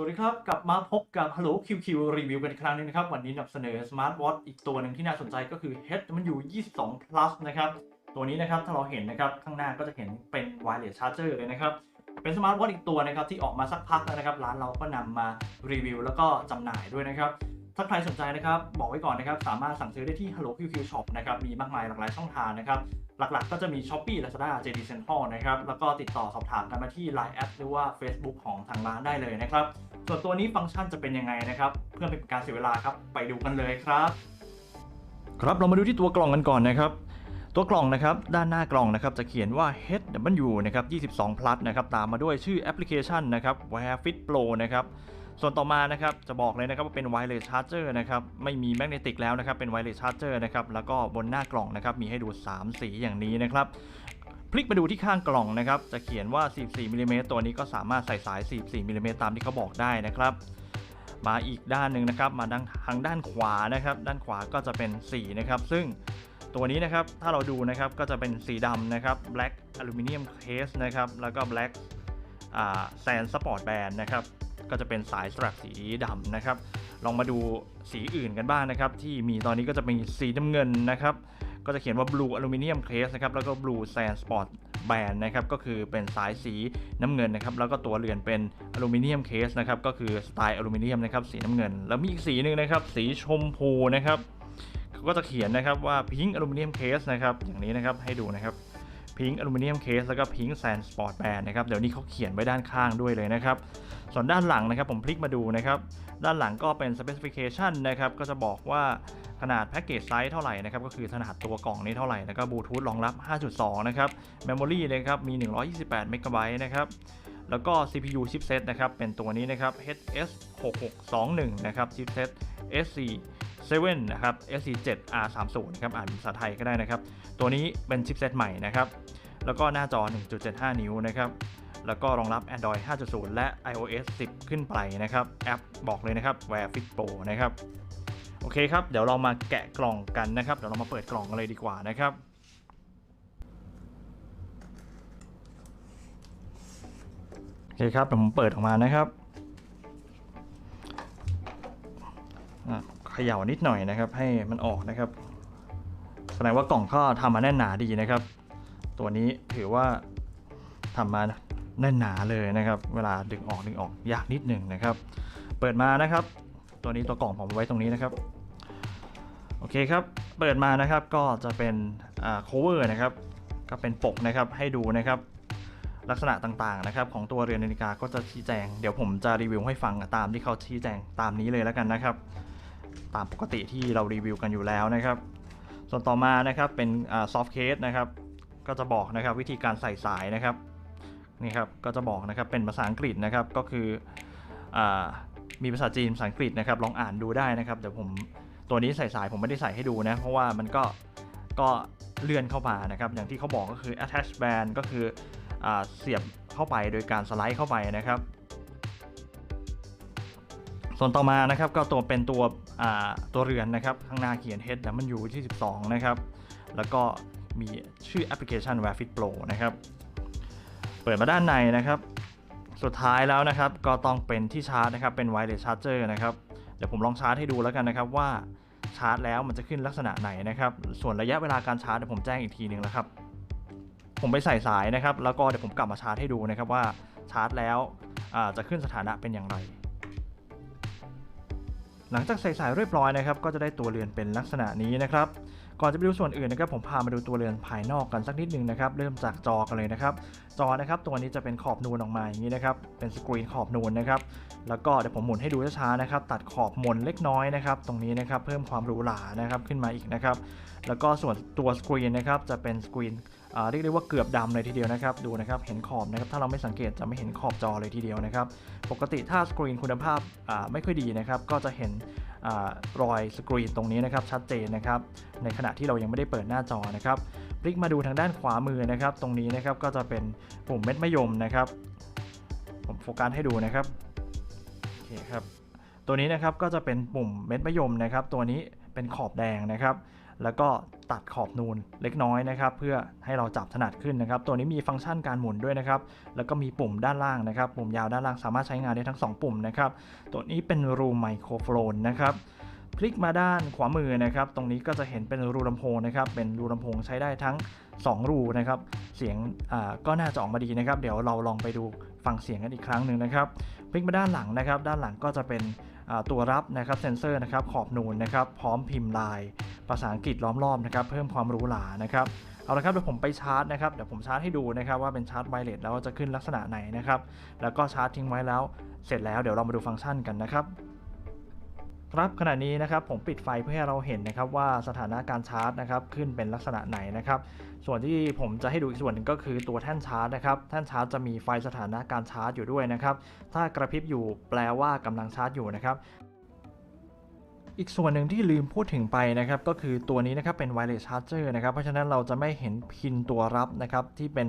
สวัสดีครับ กลับมาพบกับ Hello QQ รีวิวกันอีกครั้งหนึงนะครับ วันนี้นำเสนอ Smart Watch อีกตัวหนึ่งที่น่าสนใจก็คือ HW 22 Plus นะครับ ตัวนี้นะครับถ้าเราเห็นนะครับ ข้างหน้าก็จะเห็นเป็น wireless charger เลยนะครับ เป็น Smart Watch อีกตัวนะครับ ที่ออกมาสักพักแล้วนะครับ ร้านเราก็นำมารีวิว แล้วก็จำหน่ายด้วยนะครับ ถ้าใครสนใจนะครับ บอกไว้ก่อนนะครับ สามารถสั่งซื้อได้ที่ Hello QQ Shop นะครับ มีมากมายหลากหลายช่องทางนะครับหลักๆ ก็จะมี Shopee Lazada JD Central นะครับ แล้วก็ติดต่อสอบถามกันมาที่ Line แอดหรือว่า Facebook ของทางร้านได้เลยนะครับ ส่วนตัวนี้ฟังก์ชันจะเป็นยังไงนะครับ เพื่อเป็นการเสียเวลาครับไปดูกันเลยครับ ครับเรามาดูที่ตัวกล่องกันก่อนนะครับ ตัวกล่องนะครับด้านหน้ากล่องนะครับจะเขียนว่า HW นะครับ22 plus นะครับตามมาด้วยชื่อแอปพลิเคชันนะครับ Wear Fit Pro นะครับส่วนต่อมานะครับจะบอกเลยนะครับว่าเป็น wireless charger นะครับไม่มีแมกเนติกแล้วนะครับเป็น wireless charger นะครับแล้วก็บนหน้ากล่องนะครับมีให้ดู 3 สีอย่างนี้นะครับ พลิกมาดูที่ข้างกล่องนะครับ จะเขียนว่า 44มิลลิเมตรตัวนี้ก็สามารถใส่สาย 44มิลลิเมตรตามที่เขาบอกได้นะครับ มาอีกด้านหนึ่งนะครับ มาดังทางด้านขวานะครับ ด้านขวาก็จะเป็นสีนะครับ ซึ่งตัวนี้นะครับ ถ้าเราดูนะครับก็จะเป็นสีดำนะครับ black aluminum case นะครับ แล้วก็ black sand sport band นะครับ ก็จะเป็นสายสตรัปสีดำนะครับ ลองมาดูสีอื่นกันบ้างนะครับ ที่มีตอนนี้ก็จะมีสีน้ำเงินนะครับ ก็จะเขียนว่า blue aluminum case นะครับ แล้วก็ blue sand sport band นะครับ ก็คือเป็นสายสีน้ำเงินนะครับ แล้วก็ตัวเรือนเป็นอลูมิเนียมเคสนะครับ ก็คือสไตล์อลูมิเนียมนะครับ สีน้ำเงิน แล้วมีอีกสีหนึ่งนะครับ สีชมพูนะครับเขาก็จะเขียนนะครับว่า pink aluminum case นะครับ อย่างนี้นะครับ ให้ดูนะครับ พิงค์อลูมิเนียมเคสแล้วก็พิงค์แซนสปอร์ตแบนนะครับเดี๋ยวนี้เขาเขียนไว้ด้านข้างด้วยเลยนะครับ ส่วนด้านหลังนะครับผมพลิกมาดูนะครับ ด้านหลังก็เป็น specification นะครับก็จะบอกว่าขนาดแพ็กเกจไซส์เท่าไหร่นะครับก็คือขนาดตัวกล่องนี้เท่าไหร่แล้วก็บลูทูธรองรับ 5.2 นะครับ Memory นะครับมี 128 เมกะไบต์นะครับแล้วก็ CPU chipset นะครับเป็นตัวนี้นะครับ HS 6621 นะครับ chipset SC 7นะครับ SC7 R30 นะครับอ่านภาษาไทยก็ได้นะครับ ตัวนี้เป็นชิปเซตใหม่นะครับ แล้วก็หน้าจอ 1.75 นิ้วนะครับแล้วก็รองรับ Android 5.0 และ iOS 10 ขึ้นไปนะครับ แอปบอกเลยนะครับ Wear Fit Pro นะครับ โอเคครับ เดี๋ยวเรามาแกะกล่องกันนะครับ เดี๋ยวเรามาเปิดกล่องกันเลยดีกว่านะครับ โอเคครับเดี๋ยวผมเปิดออกมานะครับ ขย่านิดหน่อยนะครับ ให้มันออกนะครับ แสดงว่ากล่องก็ทำมาแน่นหนาดีนะครับ ตัวนี้ถือว่าทำมาแน่นหนาเลยนะครับ เวลาดึงออกดึงออกยากนิดหนึ่งนะครับ เปิดมานะครับ ตัวนี้ตัวกล่องผมไว้ตรงนี้นะครับโอเคครับ เปิดมานะครับก็จะเป็นอ่า cover นะครับ ก็เป็นปกนะครับให้ดูนะครับ ลักษณะต่างๆนะครับ ของตัวเรือนนาฬิกาก็จะชี้แจง เดี๋ยวผมจะรีวิวให้ฟังตามที่เขาชี้แจงตามนี้เลยแล้วกันนะครับ ตามปกติที่เรารีวิวกันอยู่แล้วนะครับ ส่วนต่อมานะครับเป็นซอฟต์เคสนะครับก็จะบอกนะครับวิธีการใส่สายนะครับนี่ครับก็จะบอกนะครับเป็นภาษาอังกฤษนะครับก็คืออมีภาษาจีนภาษาอังกฤษนะครับลองอ่านดูได้นะครับเดี๋ยวผมตัวนี้ใส่สายผมไม่ได้ใส่ให้ดูนะเพราะว่ามันก็ก็เลื่อนเข้ามานะครับอย่างที่เขาบอกก็คือ attach band ก็คืออเสียบเข้าไปโดยการสไลด์เข้าไปนะครับ ส่วนต่อมานะครับก็ตัวเป็นตัว ตัวเรือนนะครับ ข้างหน้าเขียน H W ที่ 12 นะครับ แล้วก็มีชื่อแอปพลิเคชัน Wear Fit Pro นะครับ เปิดมาด้านในนะครับ สุดท้ายแล้วนะครับ ก็ต้องเป็นที่ชาร์จนะครับ เป็น wireless charger นะครับ เดี๋ยวผมลองชาร์จให้ดูแล้วกันนะครับว่าชาร์จแล้วมันจะขึ้นลักษณะไหนนะครับ ส่วนระยะเวลาการชาร์จเดี๋ยวผมแจ้งอีกทีหนึ่งแล้วครับ ผมไปใส่สายนะครับ แล้วก็เดี๋ยวผมกลับมาชาร์จให้ดูนะครับว่าชาร์จแล้วจะขึ้นสถานะเป็นอย่างไร หลังจากใส่สายเรียบร้อยนะครับก็จะได้ตัวเรือนเป็นลักษณะนี้นะครับก่อนจะไปดูส่วนอื่นนะครับผมพามาดูตัวเรือนภายนอกกันสักนิดหนึ่งนะครับเริ่มจากจอกันเลยนะครับจอนะครับตัวนี้จะเป็นขอบนูนออกมาอย่างนี้นะครับเป็นสกรีนขอบนูนนะครับแล้วก็เดี๋ยวผมหมุนให้ดูช้าๆนะครับตัดขอบมนเล็กน้อยนะครับตรงนี้นะครับเพิ่มความหรูหรานะครับขึ้นมาอีกนะครับแล้วก็ส่วนตัวสกรีนนะครับจะเป็นสกรีน เรียกได้ว่าเกือบดำเลยทีเดียวนะครับ ดูนะครับเห็นขอบนะครับถ้าเราไม่สังเกตจะไม่เห็นขอบจอเลยทีเดียวนะครับ ปกติถ้าสกรีนคุณภาพไม่ค่อยดีนะครับก็จะเห็นอรอยสกรีนตรงนี้นะครับชัดเจนนะครับในขณะที่เรายังไม่ได้เปิดหน้าจอนะครับพลิกมาดูทางด้านขวามือนะครับ ตรงนี้นะครับก็จะเป็นปุ่มเม็ดมะยมนะครับ ผมโฟกัสให้ดูนะครับโอเคครับตัวนี้นะครับก็จะเป็นปุ่มเม็ดมะยมนะครับ ตัวนี้เป็นขอบแดงนะครับ แล้วก็ตัดขอบนูนเล็กน้อยนะครับ เพื่อให้เราจับถนัดขึ้นนะครับ ตัวนี้มีฟังก์ชันการหมุนด้วยนะครับ แล้วก็มีปุ่มด้านล่างนะครับ ปุ่มยาวด้านล่างสามารถใช้งานได้ทั้ง 2 ปุ่มนะครับ ตัวนี้เป็นรูไมโครโฟนนะครับคลิกมาด้านขวามือนะครับ ตรงนี้ก็จะเห็นเป็นรูลำโพงนะครับ เป็นรูลำโพงใช้ได้ทั้ง 2 รูนะครับ เสียงก็น่าจะออกมาดีนะครับ เดี๋ยวเราลองไปดูฟังเสียงกันอีกครั้งหนึ่งนะครับ พลิกมาด้านหลังนะครับ ด้านหลังก็จะเป็น ตัวรับนะครับเซนเซอร์นะครับขอบนูนนะครับพร้อมพิมพ์ลายภาษาอังกฤษล้อมรอบนะครับเพิ่มความหรู้หลานะครับเอาละครับเดี๋ยวผมไปชาร์จนะครับเดี๋ยวผมชาร์จให้ดูนะครับว่าเป็นชาร์จไวเลสแล้วจะขึ้นลักษณะไหนนะครับแล้วก็ชาร์จทิ้งไว้แล้ว เสร็จแล้วเดี๋ยวเรามาดูฟังก์ชันกันนะครับ ครับขณะนี้นะครับผมปิดไฟเพื่อให้เราเห็นนะครับว่าสถานะการชาร์จนะครับขึ้นเป็นลักษณะไหนนะครับส่วนที่ผมจะให้ดูอีกส่วนหนึ่งก็คือตัวแท่นชาร์จนะครับแท่นชาร์จจะมีไฟสถานะการชาร์จอยู่ด้วยนะครับถ้ากระพริบอยู่แปลว่ากำลังชาร์จอยู่นะครับ อีกส่วนหนึ่งที่ลืมพูดถึงไปนะครับก็คือตัวนี้นะครับเป็น wireless charger นะครับเพราะฉะนั้นเราจะไม่เห็นพินตัวรับนะครับที่เป็น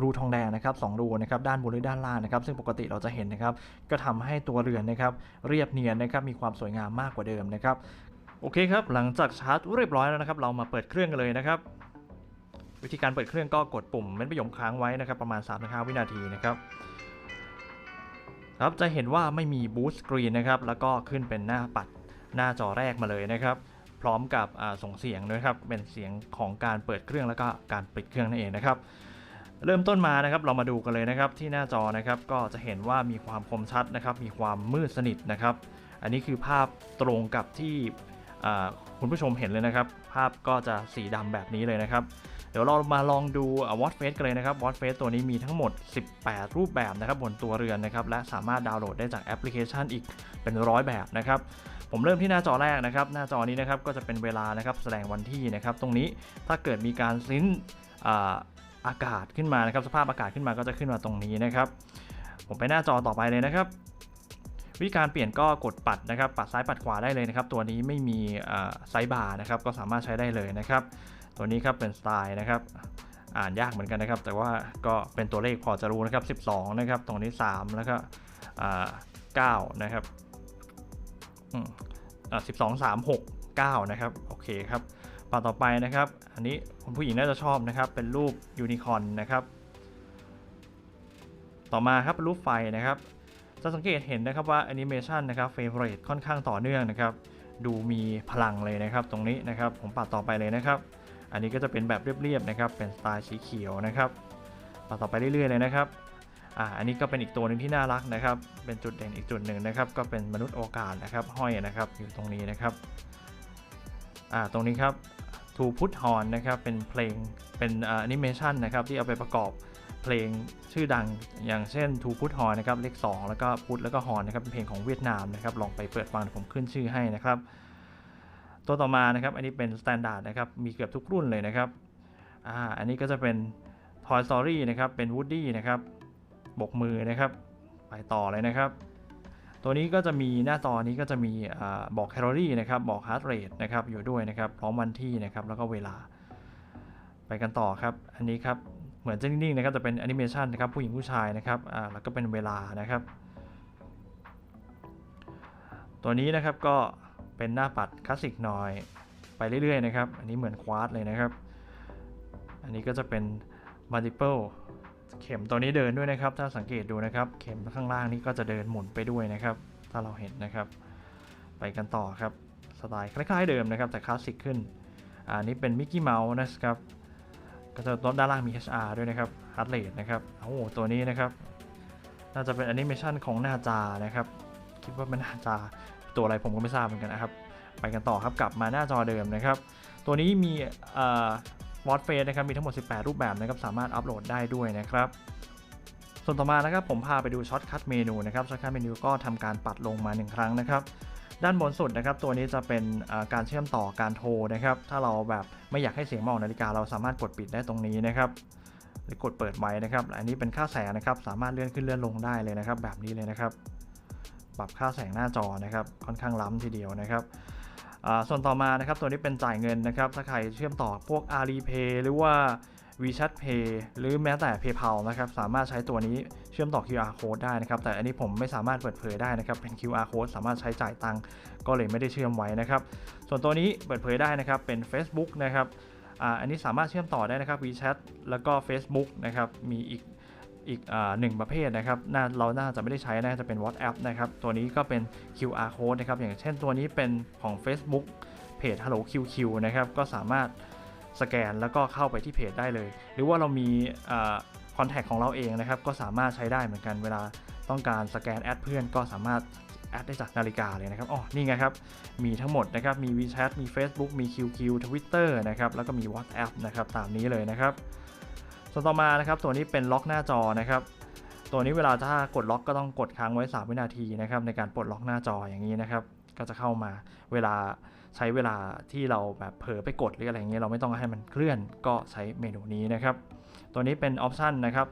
รูทองแดงนะครับสองรูนะครับด้านบนหรือด้านล่างนะครับซึ่งปกติเราจะเห็นนะครับก็ทำให้ตัวเรือนนะครับเรียบเนียนนะครับมีความสวยงามมากกว่าเดิมนะครับโอเคครับหลังจากชาร์จเรียบร้อยแล้วนะครับ เรามาเปิดเครื่องกันเลยนะครับ วิธีการเปิดเครื่องก็กดปุ่มเม้นประยคค้างไว้นะครับประมาณ3-5วินาทีนะครับครับจะเห็นว่าไม่มีบูสต์สกรีนนะครับแล้วก็ขึ้นเป็นหน้าปัด หน้าจอแรกมาเลยนะครับ พร้อมกับส่งเสียงด้วยครับเป็นเสียงของการเปิดเครื่องแล้วก็การปิดเครื่องนั่นเองนะครับ เริ่มต้นมานะครับเรามาดูกันเลยนะครับที่หน้าจอนะครับก็จะเห็นว่ามีความคมชัดนะครับ มีความมืดสนิทนะครับ อันนี้คือภาพตรงกับที่คุณผู้ชมเห็นเลยนะครับ ภาพก็จะสีดำแบบนี้เลยนะครับ เดี๋ยวเรามาลองดูวอตเฟสกันเลยนะครับวอตเฟสตัวนี้มีทั้งหมด 18 รูปแบบนะครับบนตัวเรือนนะครับ และสามารถดาวน์โหลดได้จากแอปพลิเคชันอีกเป็นร้อยแบบนะครับ ผมเริ่มที่หน้าจอแรกนะครับ หน้าจอนี้นะครับก็จะเป็นเวลานะครับแสดงวันที่นะครับ ตรงนี้ถ้าเกิดมีการซิ้นอากาศขึ้นมานะครับ สภาพอากาศขึ้นมาก็จะขึ้นมาตรงนี้นะครับ ผมไปหน้าจอต่อไปเลยนะครับ วิธีการเปลี่ยนก็กดปัดนะครับ ปัดซ้ายปัดขวาได้เลยนะครับ ตัวนี้ไม่มีไซส์บาร์นะครับ ก็สามารถใช้ได้เลยนะครับ ตัวนี้ครับเป็นสไตล์นะครับอ่านยากเหมือนกันนะครับ แต่ว่าก็เป็นตัวเลขพอจะรู้นะครับ 12 นะครับ ตรงนี้ 3 แล้วก็อ่า9นะครับ อืมอ่า12 3 6 9นะครับโอเคครับต่อต่อไปนะครับ อันนี้คุณผู้หญิงน่าจะชอบนะครับ เป็นรูปยูนิคอร์นนะครับ ต่อมาครับเป็นรูปไฟนะครับ จะสังเกตเห็นนะครับว่าแอนิเมชันนะครับเฟรมเรทค่อนข้างต่อเนื่องนะครับ ดูมีพลังเลยนะครับ ตรงนี้นะครับผมปัดต่อไปเลยนะครับ อันนี้ก็จะเป็นแบบเรียบๆนะครับ เป็นสไตล์สีเขียวนะครับปัดต่อไปเรื่อยๆเลยนะครับ อ่าอันนี้ก็เป็นอีกตัวหนึ่งที่น่ารักนะครับ เป็นจุดเด่นอีกจุดหนึ่งนะครับ ก็เป็นมนุษย์โอกาสนะครับ ห้อยนะครับ อยู่ตรงนี้นะครับ อ่า ตรงนี้ครับทูพุทฮอนนะครับ เป็นเพลง เป็นแอนิเมชันนะครับ ที่เอาไปประกอบเพลงชื่อดังอย่างเช่นทูพุทฮอนนะครับ เลข 2 แล้วก็พุทแล้วก็ฮอนนะครับ เป็นเพลงของเวียดนามนะครับ ลองไปเปิดฟังผมขึ้นชื่อให้นะครับ ตัวต่อมานะครับ อันนี้เป็นสแตนดาร์ดนะครับ มีเกือบทุกรุ่นเลยนะครับ อ่า อันนี้ก็จะเป็น Toy Story นะครับ เป็น Woody นะครับ บกมือนะครับ ไปต่อเลยนะครับ ตัวนี้ก็จะมีหน้าจอนี้ก็จะมีอบอกแคลอรี่นะครับ บอกฮาร์ดเรทนะครับอยู่ด้วยนะครับ พร้อมวันที่นะครับ แล้วก็เวลา ไปกันต่อครับ อันนี้ครับ เหมือนจะนิ่งๆนะครับแต่เป็นแอนิเมชันนะครับ ผู้หญิงผู้ชายนะครับ แล้วก็เป็นเวลานะครับ ตัวนี้นะครับก็เป็นหน้าปัดคลาสสิกหน่อย ไปเรื่อยๆนะครับ อันนี้เหมือนควาดเลยนะครับ อันนี้ก็จะเป็น multiple เข็มตัวนี้เดินด้วยนะครับ ถ้าสังเกตดูนะครับ เข็มข้างล่างนี้ก็จะเดินหมุนไปด้วยนะครับ ถ้าเราเห็นนะครับ ไปกันต่อครับสไตล์คล้ายๆเดิมนะครับ แต่คลาสสิกขึ้นอ่านี้เป็นมิกกี้เมาส์นะครับก็จะด้านล่างมี HR ด้วยนะครับ Heart Rate นะครับโอ้โหตัวนี้นะครับน่าจะเป็นแอนิเมชันของหน้าจานะครับ คิดว่าเป็นหน้าจาตัวอะไรผมก็ไม่ทราบเหมือนกันนะครับ ไปกันต่อครับกลับมาหน้าจอเดิมนะครับ ตัวนี้มี วอตเฟสนะครับมีทั้งหมด 18 รูปแบบนะครับสามารถอัปโหลดได้ด้วยนะครับส่วนต่อมานะครับผมพาไปดูช็อตคัทเมนูนะครับช็อตคัทเมนูก็ทำการปัดลงมา 1 ครั้งนะครับด้านบนสุดนะครับตัวนี้จะเป็นการเชื่อมต่อการโทรนะครับถ้าเราแบบไม่อยากให้เสียงมาออกนาฬิกาเราสามารถกดปิดได้ตรงนี้นะครับหรือกดเปิดไว้นะครับ อันนี้เป็นค่าแสงนะครับ สามารถเลื่อนขึ้นเลื่อนลงได้เลยนะครับ แบบนี้เลยนะครับ ปรับค่าแสงหน้าจอนะครับ ค่อนข้างล้ำทีเดียวนะครับ ส่วนต่อมานะครับตัวนี้เป็นจ่ายเงินนะครับถ้าใครเชื่อมต่อพวก Alipay หรือว่า WeChat Pay หรือแม้แต่ PayPal นะครับสามารถใช้ตัวนี้เชื่อมต่อ QR code ได้นะครับ แต่อันนี้ผมไม่สามารถเปิดเผยได้นะครับ เป็น QR code สามารถใช้จ่ายตังค์ก็เลยไม่ได้เชื่อมไว้นะครับ ส่วนตัวนี้เปิดเผยได้นะครับเป็น Facebook นะครับอ่าอันนี้สามารถเชื่อมต่อได้นะครับ WeChat แล้วก็ Facebook นะครับมีอีก อีกอหนึ่งประเภทนะครับน่าเราน่าจะไม่ได้ใช้น่าจะเป็น WhatsApp นะครับ ตัวนี้ก็เป็น QR code นะครับ อย่างเช่นตัวนี้เป็นของ Facebook เพจ Hello QQ นะครับ ก็สามารถสแกนแล้วก็เข้าไปที่เพจได้เลย หรือว่าเรามีคอนแทคของเราเองนะครับ ก็สามารถใช้ได้เหมือนกันเวลาต้องการสแกนแอดเพื่อนก็สามารถแอดได้จากนาฬิกาเลยนะครับ อ๋อ นี่ไงครับ มีทั้งหมดนะครับ มี WeChat มี Facebook มี QQ Twitter นะครับ แล้วก็มี WhatsApp นะครับ ตามนี้เลยนะครับ ส่วนต่อมานะครับตัวนี้เป็นล็อกหน้าจอนะครับ ตัวนี้เวลาถ้ากดล็อกก็ต้องกดค้างไว้ 3 วินาทีนะครับในการปลดล็อกหน้าจออย่างนี้นะครับ ก็จะเข้ามาเวลาใช้เวลาที่เราแบบเผลอไปกดหรืออะไรเงี้ยเราไม่ต้องให้มันเคลื่อนก็ใช้เมนูนี้นะครับ ตัวนี้เป็นออปชันนะครับ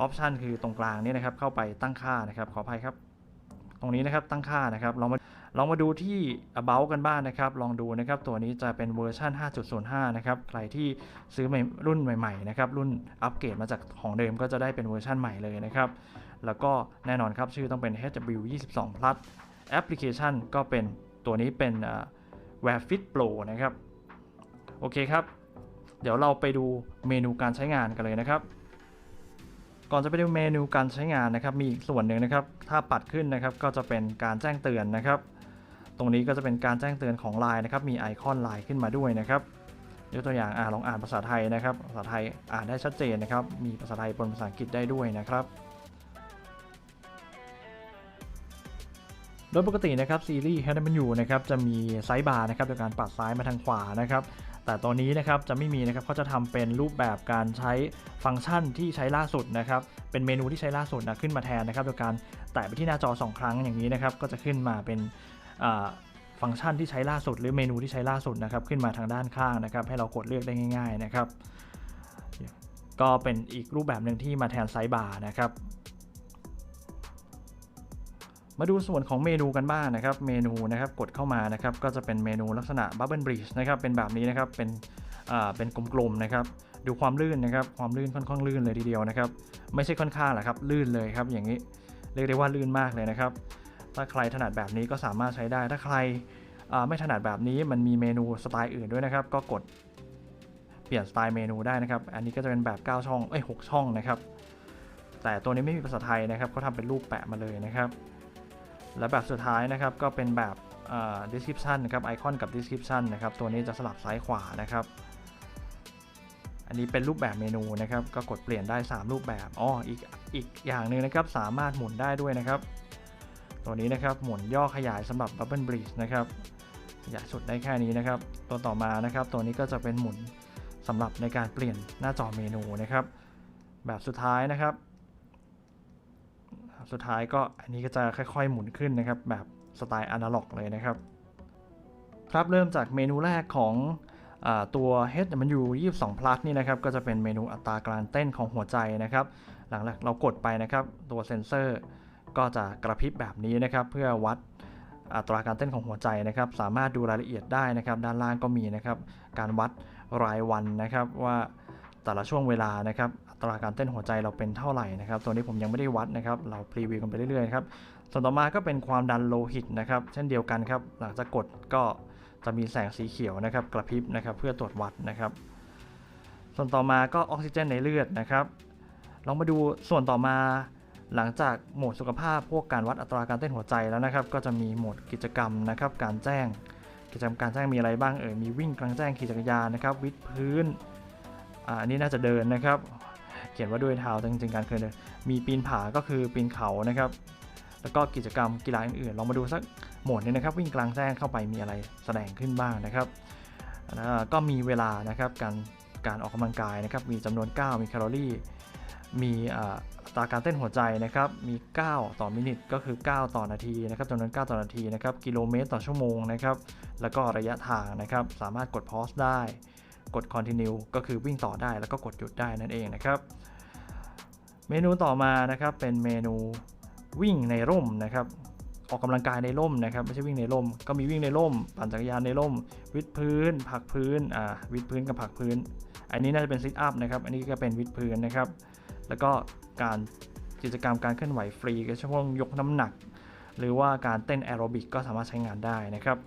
ออปชันคือตรงกลางนี่นะครับเข้าไปตั้งค่านะครับขออภัยครับ ตรงนี้นะครับตั้งค่านะครับลองมา ลองมาดูที่ about กันบ้างนนะครับ ลองดูนะครับ ตัวนี้จะเป็นเวอร์ชัน5.05 นะครับ ใครที่ซื้อใหม่รุ่นใหม่ๆนะครับ รุ่นอัปเกรดมาจากของเดิมก็จะได้เป็นเวอร์ชันใหม่เลยนะครับ แล้วก็แน่นอนครับ ชื่อต้องเป็น HW22 Plus แอปพลิเคชันก็เป็นตัวนี้เป็น w e a r Fit Pro นะครับ โอเคครับ เดี๋ยวเราไปดูเมนูการใช้งานกันเลยนะครับก่อนจะไปดูเมนูการใช้งานนะครับ มีอีกส่วนหนึ่งนะครับ ถ้าปัดขึ้นนะครับ ก็จะเป็นการแจ้งเตือนนะครับ ตรงนี้ก็จะเป็นการแจ้งเตือนของ Line นะครับ มีไอคอน Line ขึ้นมาด้วยนะครับ ยกตัวอย่างอ่าลองอ่านภาษาไทยนะครับ ภาษาไทยอ่านได้ชัดเจนนะครับ มีภาษาไทยบนภาษาอังกฤษได้ด้วยนะครับ โดยปกตินะครับซีรีส์ h e a d m e n u นะครับจะมีไซส์บาร์นะครับโดยการปัดซ้ายมาทางขวานะครับแต่ตัวนี้นะครับจะไม่มีนะครับเขาจะทำเป็นรูปแบบการใช้ฟังก์ชันที่ใช้ล่าสุดนะครับ เป็นเมนูที่ใช้ล่าสุดนะขึ้นมาแทนนะครับ โดยการแตะไปที่หน้าจอ 2 ครั้งอย่างนี้นะครับ ก็จะขึ้นมาเป็น ฟังก์ชันที่ใช้ล่าสุด หรือเมนูที่ใช้ล่าสุดนะครับขึ้นมาทางด้านข้างนะครับ ให้เรากดเลือกได้ง่าย ๆนะครับ ก็เป็นอีกรูปแบบหนึ่งที่มาแทนไซส์บาร์นะครับ มาดูส่วนของเมนูกันบ้างนะครับ เมนูนะครับกดเข้ามานะครับ ก็จะเป็นเมนูลักษณะ Bubble Bridge นะครับเป็นแบบนี้นะครับเป็นเป็นกลมๆนะครับดูความลื่นนะครับ ความลื่นค่อนข้างลื่นเลยทีเดียวนะครับ ไม่ใช่ค่อนข้างแหละครับ ลื่นเลยครับ อย่างนี้ เรียกได้ว่าลื่นมากเลยนะครับ ถ้าใครถนัดแบบนี้ก็สามารถใช้ได้ ถ้าใครไม่ถนัดแบบนี้มันมีเมนูสไตล์อื่นด้วยนะครับ ก็กดเปลี่ยนสไตล์เมนูได้นะครับ อันนี้ก็จะเป็นแบบ 9 ช่อง เอ้ย 6 ช่องนะครับ แต่ตัวนี้ไม่มีภาษาไทยนะครับเขาทำเป็นรูปแปะมาเลยนะครับ และแบบสุดท้ายนะครับ ก็เป็นแบบ description นะครับ ไอคอนกับ description นะครับ ตัวนี้จะสลับซ้ายขวานะครับ อันนี้เป็นรูปแบบเมนูนะครับ ก็กดเปลี่ยนได้ 3 รูปแบบ อ๋อ อีก อีกอย่างหนึ่งนะครับ สามารถหมุนได้ด้วยนะครับ ตัวนี้นะครับหมุนย่อขยายสำหรับ Bubble Bridge นะครับขยายสุดได้แค่นี้นะครับ ตัวต่อมานะครับ ตัวนี้ก็จะเป็นหมุนสำหรับในการเปลี่ยนหน้าจอเมนูนะครับ แบบสุดท้ายนะครับ สุดท้ายก็อันนี้ก็จะค่อยๆหมุนขึ้นนะครับ แบบสไตล์อนาล็อกเลยนะครับ ครับเริ่มจากเมนูแรกของอตัว HW 22 plus นี่นะครับ ก็จะเป็นเมนูอัตราการเต้นของหัวใจนะครับ หลังจากเรากดไปนะครับ ตัวเซนเซอร์ ก็จะกระพริบแบบนี้นะครับ เพื่อวัดอัตราการเต้นของหัวใจนะครับ สามารถดูรายละเอียดได้นะครับ ด้านล่างก็มีนะครับ การวัดรายวันนะครับว่าแต่ละช่วงเวลานะครับ อัตราการเต้นหัวใจเราเป็นเท่าไหร่นะครับ ตัวนี้ผมยังไม่ได้วัดนะครับ เราพรีวิวกันไปเรื่อยๆครับ ส่วนต่อมาก็เป็นความดันโลหิตนะครับ เช่นเดียวกันครับ หลังจากกดก็จะมีแสงสีเขียวนะครับ กระพริบนะครับ เพื่อตรวจวัดนะครับ ส่วนต่อมาก็ออกซิเจนในเลือดนะครับ ลองมาดูส่วนต่อมา หลังจากโหมดสุขภาพพวกการวัดอัตราการเต้นหัวใจแล้วนะครับ ก็จะมีโหมดกิจกรรมนะครับ การแจ้ง กิจกรรมการแจ้งมีอะไรบ้างเอ่ยมีวิ่งกลางแจ้งขี่จักรยานนะครับวิดพื้นอันนี้น่าจะเดินนะครับ เขียนว่าด้วยเท้าจริงๆการเคยเดินมีปีนผาก็คือปีนเขานะครับ แล้วก็กิจกรรมกีฬาอื่นๆลองมาดูสักโหมดนึงนะครับ วิ่งกลางแจ้งเข้าไปมีอะไรแสดงขึ้นบ้างนะครับก็มีเวลานะครับการการออกกำลังกายนะครับ มีจำนวน 9 มีแคลอรี่ มีอั ตราการเต้นหัวใจนะครับมี 9 ต่อมินิทก็คือ 9 ต่อนาทีนะครับจำนวน 9 ต่อนาทีนะครับกิโลเมตรต่อชั่วโมงนะครับแล้วก็ระยะทางนะครับสามารถกดพอสได้ กด continue ก็คือวิ่งต่อได้แล้วก็กดหยุดได้นั่นเองนะครับ เมนูต่อมานะครับเป็นเมนูวิ่งในร่มนะครับออกกำลังกายในร่มนะครับไม่ใช่วิ่งในร่ม ก็มีวิ่งในร่ม ปั่นจักรยานในร่ม วิดพื้น ผักพื้นอ่าวิดพื้นกับผักพื้น อันนี้น่าจะเป็นซิทอัพนะครับ อันนี้ก็เป็นวิดพื้นนะครับ แล้วก็ การกิจกรรมการเคลื่อนไหวฟรีก็เฉพาะยกน้ำหนัก หรือว่าการเต้นแอโรบิกก็สามารถใช้งานได้นะครับ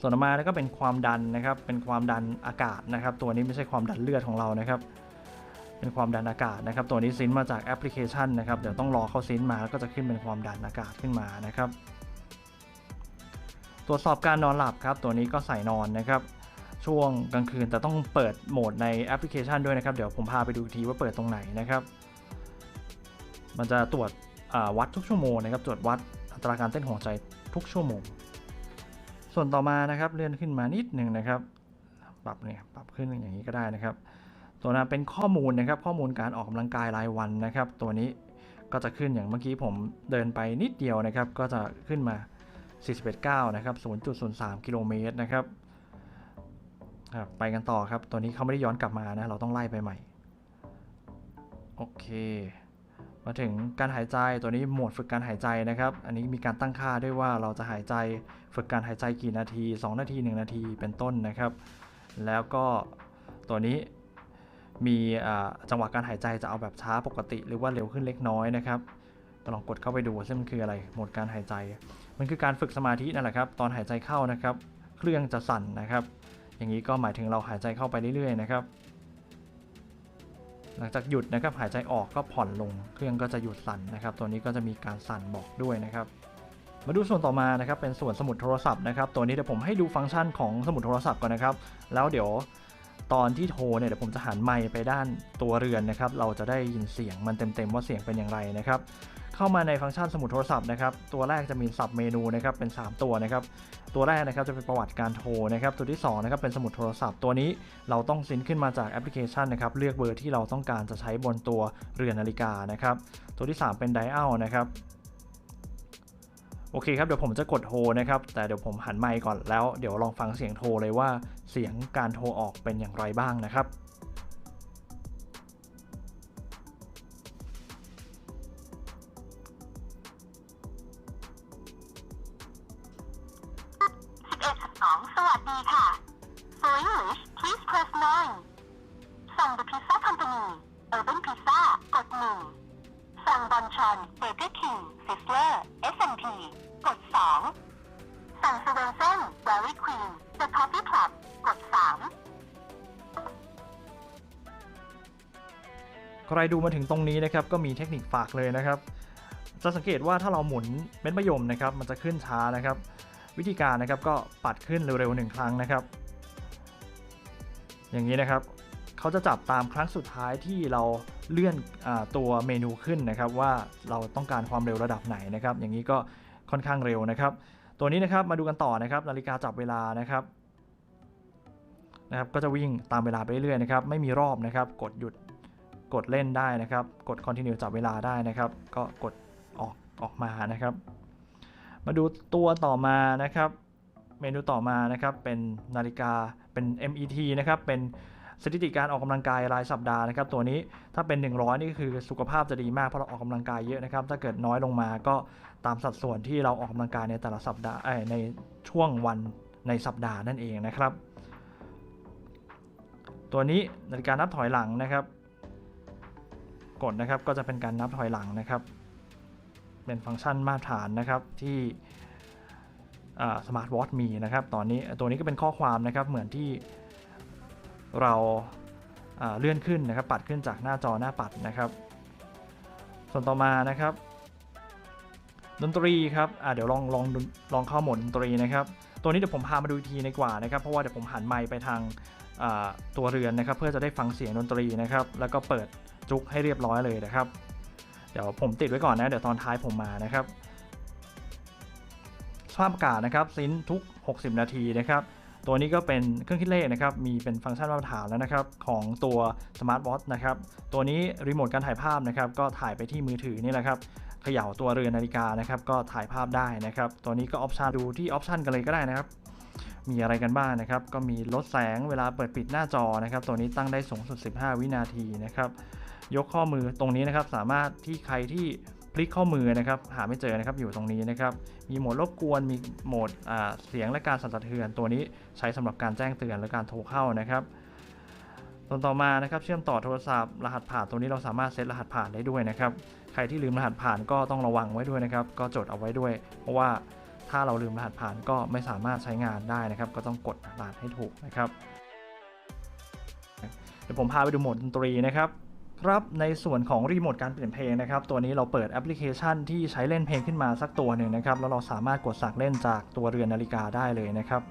ส่วนต่อมาก็เป็นความดันนะครับเป็นความดันอากาศนะครับ ตัวนี้ไม่ใช่ความดันเลือดของเรานะครับ เป็นความดันอากาศนะครับ ตัวนี้ซินมาจากแอปพลิเคชันนะครับเดี๋ยวต้องรอเข้าซินมาแล้วก็จะขึ้นเป็นความดันอากาศขึ้นมานะครับ ตรวจสอบการนอนหลับครับ ตัวนี้ก็ใส่นอนนะครับ ช่วงกลางคืน แต่ต้องเปิดโหมดในแอปพลิเคชันด้วยนะครับ เดี๋ยวผมพาไปดูทีว่าเปิดตรงไหนนะครับ มันจะตรวจวัดทุกชั่วโมงนะครับ ตรวจวัดอัตราการเต้นหัวใจทุกชั่วโมง ส่วนต่อมานะครับเลื่อนขึ้นมานิดหนึ่งนะครับ ปรับเนี่ยปรับขึ้นอย่างนี้ก็ได้นะครับ ตัวนั้นเป็นข้อมูลนะครับ ข้อมูลการออกกำลังกายรายวันนะครับ ตัวนี้ก็จะขึ้นอย่างเมื่อกี้ผมเดินไปนิดเดียวนะครับ ก็จะขึ้นมา 41.9 นะครับ 0.03 กิโลเมตรนะครับ ครับไปกันต่อครับ ตัวนี้เขาไม่ได้ย้อนกลับมานะ เราต้องไล่ไปใหม่ โอเค มาถึงการหายใจ ตัวนี้โหมดฝึกการหายใจนะครับ อันนี้มีการตั้งค่าด้วยว่าเราจะหายใจฝึกการหายใจกี่นาที 2 นาที 1 นาที เป็นต้นนะครับ แล้วก็ตัวนี้มีจังหวะการหายใจจะเอาแบบช้าปกติ หรือว่าเร็วขึ้นเล็กน้อยนะครับลองกดเข้าไปดูซึ่งมันคืออะไร โหมดการหายใจ มันคือการฝึกสมาธินั่นแหละครับ ตอนหายใจเข้านะครับ เครื่องจะสั่นนะครับ อย่างนี้ก็หมายถึงเราหายใจเข้าไปเรื่อยๆนะครับ หลังจากหยุดนะครับหายใจออกก็ผ่อนลง เครื่องก็จะหยุดสั่นนะครับ ตัวนี้ก็จะมีการสั่นบอกด้วยนะครับมาดูส่วนต่อมานะครับเป็นส่วนสมุดโทรศัพท์นะครับตัวนี้เดี๋ยวผมให้ดูฟังก์ชันของสมุดโทรศัพท์ก่อนนะครับแล้วเดี๋ยวตอนที่โทรเนี่ยเดี๋ยวผมจะหันไมค์ไปด้านตัวเรือนนะครับเราจะได้ยินเสียงมันเต็มๆว่าเสียงเป็นอย่างไรนะครับ เข้ามาในฟังก์ชันสมุดโทรศัพท์นะครับ ตัวแรกจะมีสับเมนูนะครับเป็น 3 ตัวนะครับ ตัวแรกนะครับจะเป็นประวัติการโทรนะครับ ตัวที่2นะครับเป็นสมุดโทรศัพท์ตัวนี้เราต้องซินขึ้นมาจากแอปพลิเคชันนะครับ เลือกเบอร์ที่เราต้องการจะใช้บนตัวเรือนนาฬิกานะครับ ตัวที่ 3 เป็นไดอัลนะครับโอเคครับเดี๋ยวผมจะกดโทรนะครับ แต่เดี๋ยวผมหันไมค์ก่อนแล้ว เดี๋ยวลองฟังเสียงโทรเลยว่าเสียงการโทรออกเป็นอย่างไรบ้างนะครับ ดูมาถึงตรงนี้นะครับก็มีเทคนิคฝากเลยนะครับ จะสังเกตว่าถ้าเราหมุนเม็ดมะยมนะครับ มันจะขึ้นช้านะครับ วิธีการนะครับก็ปัดขึ้นเร็วๆหนึ่งครั้งนะครับ อย่างนี้นะครับเขาจะจับตามครั้งสุดท้ายที่เราเลื่อนอตัวเมนูขึ้นนะครับ ว่าเราต้องการความเร็วระดับไหนนะครับ อย่างนี้ก็ค่อนข้างเร็วนะครับ ตัวนี้นะครับมาดูกันต่อนะครับ นาฬิกาจับเวลานะครับนะครับก็จะวิ่งตามเวลาไปเรื่อยๆนะครับ ไม่มีรอบนะครับ กดหยุด กดเล่นได้นะครับ กด continue จับเวลาได้นะครับ ก็กดออกออกมานะครับ มาดูตัวต่อมานะครับ เมนูต่อมานะครับเป็นนาฬิกาเป็น MET นะครับเป็นสถิติการออกกำลังกายรายสัปดาห์นะครับ ตัวนี้ถ้าเป็น 100 นี่คือสุขภาพจะดีมากเพราะเราออกกำลังกายเยอะนะครับ ถ้าเกิดน้อยลงมาก็ตามสัดส่วนที่เราออกกำลังกายในแต่ละสัปดาห์ในช่วงวันในสัปดาห์นั่นเองนะครับ ตัวนี้นาฬิกานับถอยหลังนะครับ กดนะครับก็จะเป็นการนับถอยหลังนะครับ เป็นฟังก์ชันมาตรฐานนะครับที่สมาร์ทวอทมีนะครับ ตอนนี้ตัวนี้ก็เป็นข้อความนะครับเหมือนที่เราเลื่อนขึ้นนะครับ ปัดขึ้นจากหน้าจอหน้าปัดนะครับ ส่วนต่อมานะครับ ดนตรีครับเดี๋ยวลองลองลองเข้าโหมดดนตรีนะครับ ตัวนี้เดี๋ยวผมพามาดูทีในกว่านะครับ เพราะว่าเดี๋ยวผมหันไมค์ไปทางตัวเรือนนะครับ เพื่อจะได้ฟังเสียงดนตรีนะครับ แล้วก็เปิด จุกให้เรียบร้อยเลยนะครับ เดี๋ยวผมติดไว้ก่อนนะเดี๋ยวตอนท้ายผมมานะครับสภาพอากาศนะครับซินทุก 60 นาทีนะครับ ตัวนี้ก็เป็นเครื่องคิดเลขนะครับ มีเป็นฟังก์ชันมาตรฐานแล้วนะครับ ของตัวสมาร์ทวอทนะครับ ตัวนี้รีโมทการถ่ายภาพนะครับ ก็ถ่ายไปที่มือถือนี่แหละครับเขย่าตัวเรือนนาฬิกานะครับ ก็ถ่ายภาพได้นะครับ ตัวนี้ก็ออปชันดูที่ออปชันกันเลยก็ได้นะครับ มีอะไรกันบ้างนะครับ ก็มีลดแสงเวลาเปิดปิดหน้าจอนะครับ ตัวนี้ตั้งได้สูงสุด 15 วินาทีนะครับ ยกข้อมือตรงนี้นะครับสามารถที่ใครที่พลิกข้อมือนะครับหาไม่เจอนะครับอยู่ตรงนี้นะครับมีโหมดรบกวนมีโหมดเสียงและการสั่นสะเทือน ตัวนี้ใช้สำหรับการแจ้งเตือนและการโทรเข้านะครับส่วนต่อมานะครับเชื่อมต่อโทรศัพท์รหัสผ่านตัวนี้เราสามารถเซตรหัสผ่านได้ด้วยนะครับใครที่ลืมรหัสผ่านก็ต้องระวังไว้ด้วยนะครับก็จดเอาไว้ด้วย เพราะว่าถ้าเราลืมรหัสผ่านก็ไม่สามารถใช้งานได้นะครับ ก็ต้องกดรหัสให้ถูกนะครับเดี๋ยวผมพาไปดูโหมดดนตรีนะครับ ครับในส่วนของรีโมทการเปลี่ยนเพลงนะครับตัวนี้เราเปิดแอปพลิเคชันที่ใช้เล่นเพลงขึ้นมาสักตัวหนึ่งนะครับแล้วเราสามารถกดสั่งเล่นจากตัวเรือนนาฬิกาได้เลยนะครับ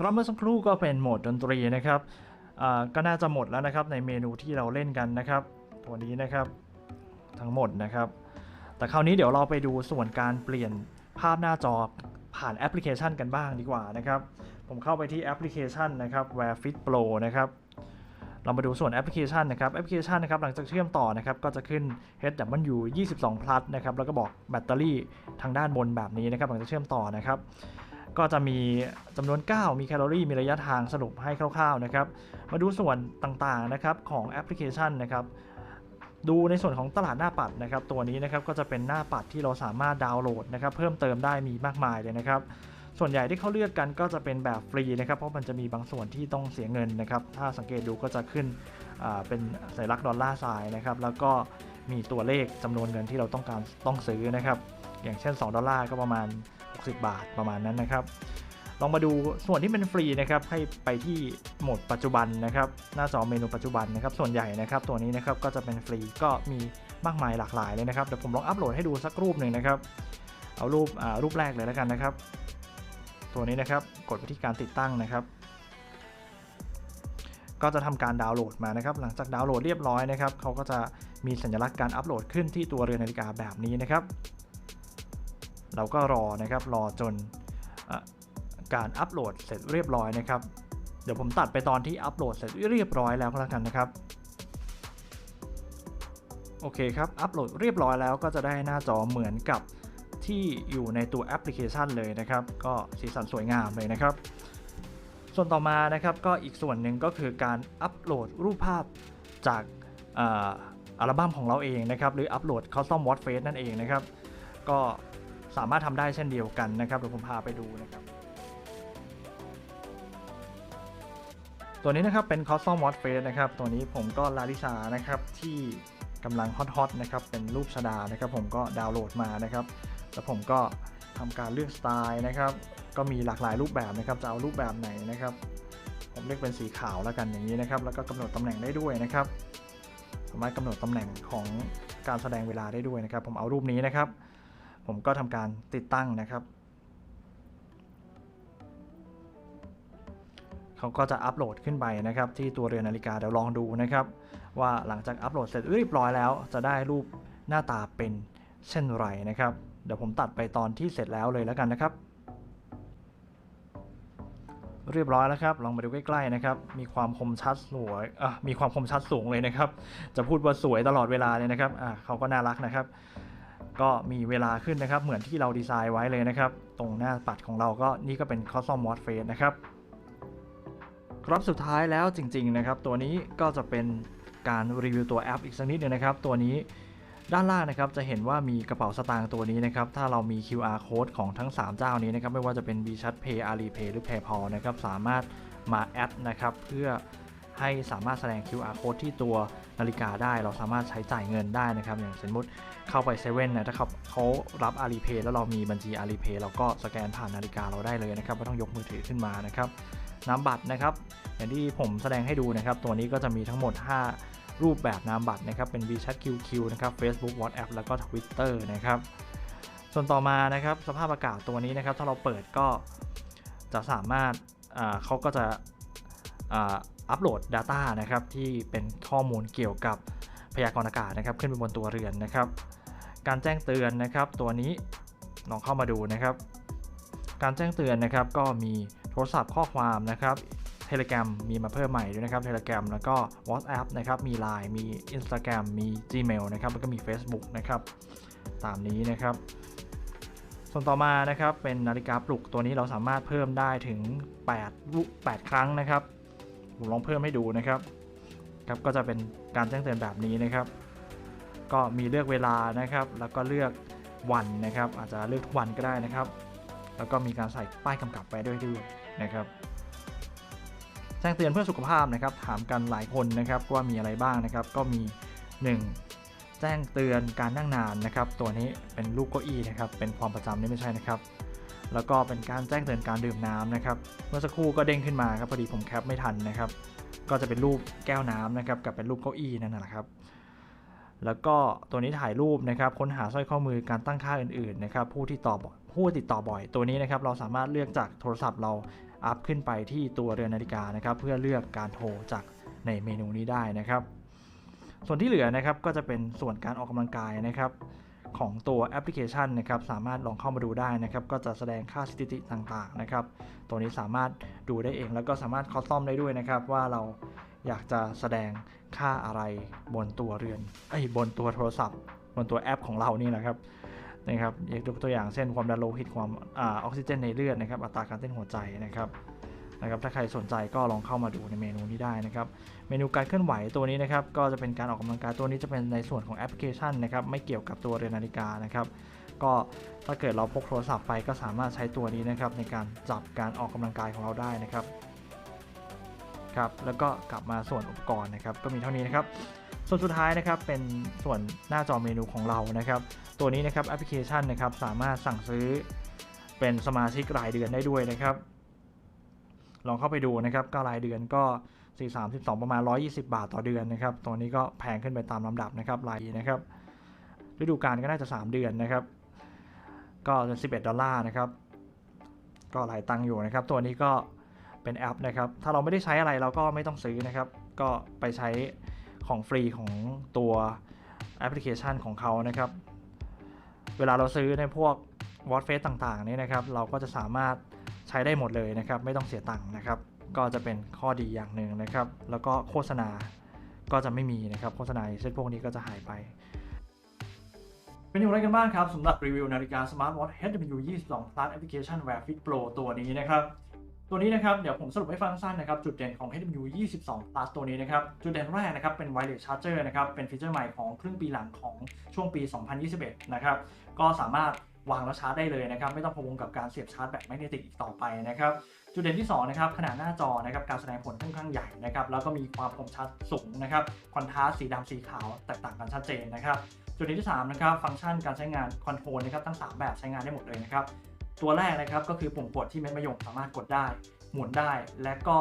ครับเมื่อสักครู่ก็เป็นโหมดดนตรีนะครับก็น่าจะหมดแล้วนะครับในเมนูที่เราเล่นกันนะครับ ตัวนี้นะครับทั้งหมดนะครับ แต่คราวนี้เดี๋ยวเราไปดูส่วนการเปลี่ยนภาพหน้าจอผ่านแอปพลิเคชันกันบ้างดีกว่านะครับ ผมเข้าไปที่แอปพลิเคชันนะครับ Wear Fit Pro นะครับเรามาดูส่วนแอปพลิเคชันนะครับแอปพลิเคชันนะครับหลังจากเชื่อมต่อนะครับก็จะขึ้น HW 22 plus นะครับแล้วก็บอกแบตเตอรี่ทางด้านบนแบบนี้นะครับหลังจากเชื่อมต่อนะครับ ก็จะมีจำนวน 9 มีแคลอรี่ มีระยะทางสรุปให้คร่าวๆนะครับ มาดูส่วนต่างๆนะครับของแอปพลิเคชันนะครับ ดูในส่วนของตลาดหน้าปัดนะครับ ตัวนี้นะครับก็จะเป็นหน้าปัดที่เราสามารถดาวน์โหลดนะครับ เพิ่มเติมได้มีมากมายเลยนะครับ ส่วนใหญ่ที่เขาเลือกกันก็จะเป็นแบบฟรีนะครับ เพราะมันจะมีบางส่วนที่ต้องเสียเงินนะครับ ถ้าสังเกตดูก็จะขึ้นเป็นสัญลักษณ์ดอลลาร์ทรายนะครับ แล้วก็มีตัวเลขจำนวนเงินที่เราต้องการต้องซื้อนะครับ อย่างเช่น 2 ดอลลาร์ก็ประมาณ 60 บาทประมาณนั้นนะครับ ลองมาดูส่วนที่เป็นฟรีนะครับให้ไปที่โหมดปัจจุบันนะครับหน้าจอเมนูปัจจุบันนะครับส่วนใหญ่นะครับตัวนี้นะครับก็จะเป็นฟรีก็มีมากมายหลากหลายเลยนะครับเดี๋ยวผมลองอัปโหลดให้ดูสักรูปหนึ่งนะครับเอารูปอ่ารูปแรกเลยแล้วกันนะครับ ตัวนี้นะครับกดไปที่การติดตั้งนะครับก็จะทำการดาวน์โหลดมานะครับ หลังจากดาวน์โหลดเรียบร้อยนะครับ เขาก็จะมีสัญลักษณ์การอัปโหลดขึ้นที่ตัวเรือนนาฬิกาแบบนี้นะครับ เราก็รอนะครับรอจนอการอัปโหลดเสร็จเรียบร้อยนะครับ เดี๋ยวผมตัดไปตอนที่อัปโหลดเสร็จเรียบร้อยแล้วก็แล้วกันนะครับโอเคครับอัปโหลดเรียบร้อยแล้วก็จะได้หน้าจอเหมือนกับที่อยู่ในตัวแอปพลิเคชันเลยนะครับ ก็สีสันสวยงามเลยนะครับ ส่วนต่อมานะครับก็อีกส่วนหนึ่งก็คือการอัปโหลดรูปภาพจากอัลบั้มของเราเองนะครับ หรืออัปโหลด Custom Watch Face นั่นเองนะครับ ก็ สามารถทำได้เช่นเดียวกันนะครับเดี๋ยวผมพาไปดูนะครับ ตัวนี้นะครับเป็น Custom w a t Face นะครับ ตัวนี้ผมก็ลาลิซานะครับที่กำลังฮอตๆนะครับเป็นรูปชดานะครับผมก็ดาวน์โหลดมานะครับ แล้วผมก็ทำการเลือกสไตล์นะครับ ก็มีหลากหลายรูปแบบนะครับจะเอารูปแบบไหนนะครับ ผมเลือกเป็นสีขาวแล้วกันอย่างนี้นะครับ แล้วก็กำหนดตำแหน่งได้ด้วยนะครับ สามารถกำหนดตำแหน่งของการแสดงเวลาได้ด้วยนะครับ ผมเอารูปนี้นะครับ ผมก็ทำการติดตั้งนะครับ เขาก็จะอัปโหลดขึ้นไปนะครับที่ตัวเรือนนาฬิกาเดี๋ยวลองดูนะครับ ว่าหลังจากอัปโหลดเสร็จเรียบร้อยแล้ว จะได้รูปหน้าตาเป็นเช่นไรนะครับ เดี๋ยวผมตัดไปตอนที่เสร็จแล้วเลยแล้วกันนะครับ เรียบร้อยแล้วครับ ลองมาดูใกล้ๆนะครับ มีความคมชัดสวยอะมีความคมชัดสูงเลยนะครับ จะพูดว่าสวยตลอดเวลาเลยนะครับอะเขาก็น่ารักนะครับ ก็มีเวลาขึ้นนะครับ เหมือนที่เราดีไซน์ไว้เลยนะครับ ตรงหน้าปัดของเราก็นี่ก็เป็น Custom Watch Face นะครับ ครับสุดท้ายแล้วจริง ๆ นะครับ ตัวนี้ก็จะเป็นการรีวิวตัวแอปอีกสักนิดหนึงนะครับ ตัวนี้ด้านล่างนะครับจะเห็นว่ามีกระเป๋าสตางค์ตัวนี้นะครับ ถ้าเรามี QR code ของทั้ง 3 เจ้านี้นะครับ ไม่ว่าจะเป็น WeChat Pay Alipay หรือ PayPal นะครับ สามารถมาแอดนะครับ เพื่อ ให้สามารถแสดง QR code ที่ตัวนาฬิกาได้ เราสามารถใช้จ่ายเงินได้นะครับ อย่างสมมติเข้าไปเซเว่นนะถ้าเขาเขารับ Alipay แล้วเรามีบัญชี Alipay เราก็สแกนผ่านนาฬิกาเราได้เลยนะครับไม่ต้องยกมือถือขึ้นมานะครับนามบัตรนะครับ อย่างที่ผมแสดงให้ดูนะครับ ตัวนี้ก็จะมีทั้งหมด 5 รูปแบบนามบัตรนะครับ เป็น WeChat QQ นะครับ Facebook WhatsApp แล้วก็ Twitter นะครับ ส่วนต่อมานะครับ สภาพอากาศตัวนี้นะครับ ถ้าเราเปิดก็จะสามารถเขาก็จะ อัปโหลด Data นะครับที่เป็นข้อมูลเกี่ยวกับพยากรณ์อากาศนะครับ ขึ้นไปบนตัวเรือนนะครับ การแจ้งเตือนนะครับ ตัวนี้ลองเข้ามาดูนะครับ การแจ้งเตือนนะครับ ก็มีโทรศัพท์ข้อความนะครับ Telegram มีมาเพิ่มใหม่ด้วยนะครับ Telegram แล้วก็ WhatsApp นะครับมี Line มี Instagram มี Gmail นะครับแล้วก็มี Facebook นะครับตามนี้นะครับ ส่วนต่อมานะครับเป็นนาฬิกาปลุกตัวนี้เราสามารถเพิ่มได้ถึง 8 8 ครั้งนะครับ ผมลองเพิ่มให้ดูนะครับครับก็จะเป็นการแจ้งเตือนแบบนี้นะครับ ก็มีเลือกเวลานะครับ แล้วก็เลือกวันนะครับ อาจจะเลือกทุกวันก็ได้นะครับ แล้วก็มีการใส่ป้ายกำกับไว้ด้วยด้วยนะครับแจ้งเตือนเพื่อสุขภาพนะครับ ถามกันหลายคนนะครับว่ามีอะไรบ้างนะครับ ก็มี 1. แจ้งเตือนการนั่งนานนะครับ ตัวนี้เป็นลูกเก้าอี้นะครับ เป็นความประจำนี่ไม่ใช่นะครับ แล้วก็เป็นการแจ้งเตือนการดื่มน้ำนะครับ เมื่อสักครู่ก็เด้งขึ้นมาครับพอดีผมแคปไม่ทันนะครับ ก็จะเป็นรูปแก้วน้ำนะครับกับเป็นรูปเก้าอี้นั่นแหละครับ แล้วก็ตัวนี้ถ่ายรูปนะครับค้นหาสร้อยข้อมือการตั้งค่าอื่นๆนะครับผู้ที่ตอบผู้ติดต่อบ่อย ตัวนี้นะครับเราสามารถเลือกจากโทรศัพท์เราอัพขึ้นไปที่ตัวเรือนนาฬิกานะครับเพื่อเลือกการโทรจากในเมนูนี้ได้นะครับ ส่วนที่เหลือนะครับก็จะเป็นส่วนการออกกำลังกายนะครับ ของตัวแอปพลิเคชันนะครับสามารถลองเข้ามาดูได้นะครับก็จะแสดงค่าสถิติต่างๆนะครับตัวนี้สามารถดูได้เองแล้วก็สามารถคอสตอมได้ด้วยนะครับว่าเราอยากจะแสดงค่าอะไรบนตัวเรือนไอ้บนตัวโทรศัพท์ บนตัวแอปของเรานี่นะครับนะครับยกตัวอย่างเช่นความดันโลหิตความออกซิเจนในเลือดนะครับอัตราการเต้นหัวใจนะครับ นะครับถ้าใครสนใจก็ลองเข้ามาดูในเมนูนี้ได้นะครับเมนูการเคลื่อนไหวตัวนี้นะครับก็จะเป็นการออกกำลังกายตัวนี้จะเป็นในส่วนของแอปพลิเคชันนะครับไม่เกี่ยวกับตัวเรือนนาฬิกานะครับก็ถ้าเกิดเราพกโทรศัพท์ไปก็สามารถใช้ตัวนี้นะครับในการจับการออกกำลังกายของเราได้นะครับครับแล้วก็กลับมาส่วนอุปกรณ์นะครับก็มีเท่านี้นะครับส่วนสุดท้ายนะครับเป็นส่วนหน้าจอเมนูของเรานะครับตัวนี้นะครับแอปพลิเคชันนะครับสามารถสั่งซื้อเป็นสมาชิกรายเดือนได้ด้วยนะครับ ลองเข้าไปดูนะครับก็รายเดือนก็4 3 2ประมาณ 120 บาทต่อเดือนนะครับ ตัวนี้ก็แพงขึ้นไปตามลำดับนะครับรายนะครับฤดูกาลก็น่าจะ 3 เดือนนะครับ ก็จะ11 ดอลลาร์นะครับ ก็หลายตังค์อยู่นะครับ ตัวนี้ก็เป็นแอปนะครับ ถ้าเราไม่ได้ใช้อะไรเราก็ไม่ต้องซื้อนะครับ ก็ไปใช้ของฟรีของตัวแอปพลิเคชันของเขานะครับ เวลาเราซื้อในพวกวอตเฟสต่างๆ นี่นะครับ เราก็จะสามารถ ใช้ได้หมดเลยนะครับ ไม่ต้องเสียตังค์นะครับ ก็จะเป็นข้อดีอย่างหนึ่งนะครับ แล้วก็โฆษณาก็จะไม่มีนะครับ โฆษณาเช่นพวกนี้ก็จะหายไป เป็นอย่างไรกันบ้างครับสำหรับรีวิวนาฬิกา Smart Watch HW 22 Plus Application Wear Fit Pro ตัวนี้นะครับตัวนี้นะครับ เดี๋ยวผมสรุปให้ฟังสั้นนะครับ จุดเด่นของ HW 22 Plus ตัวนี้นะครับ จุดเด่นแรกนะครับ เป็น Wireless Charger นะครับ เป็นฟีเจอร์ใหม่ของครึ่งปีหลังของช่วงปี 2021 นะครับ ก็สามารถ วางแล้วชาร์จได้เลยนะครับ ไม่ต้องพะวงกับการเสียบชาร์จแบบแมกเนติกอีกต่อไปนะครับ จุดเด่นที่ 2 นะครับขนาดหน้าจอนะครับการแสดงผลค่อนข้างใหญ่นะครับ แล้วก็มีความคมชัดสูงนะครับคอนทราสสีดำสีขาวแตกต่างกันชัดเจนนะครับ จุดเด่นที่3นะครับฟังก์ชันการใช้งานคอนโทรลนะครับทั้ง 3 แบบใช้งานได้หมดเลยนะครับตัวแรกนะครับก็คือปุ่มกดที่เม็ดมะยมสามารถกดได้ หมุนได้ และก็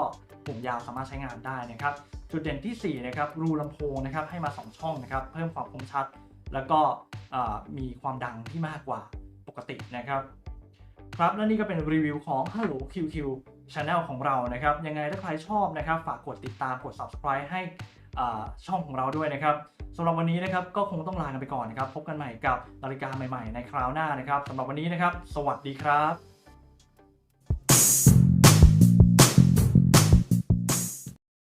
ปุ่มยาวสามารถใช้งานได้นะครับ จุดเด่นที่ 4 นะครับรูลำโพงนะครับให้มา 2 ช่องนะครับ เพิ่มความคมชัด แล้วก็มีความดังที่มากกว่า ปกตินะครับ ครับและนี่ก็เป็นรีวิวของ Hello QQ Channel ของเรานะครับ ยังไงถ้าใครชอบนะครับ ฝากกดติดตามกด subscribe ให้ช่องของเราด้วยนะครับสำหรับวันนี้นะครับก็คงต้องลากันไปก่อนนะครับ พบกันใหม่กับนาฬิกาใหม่ๆ ในคราวหน้านะครับสำหรับวันนี้นะครับ สวัสดีครับ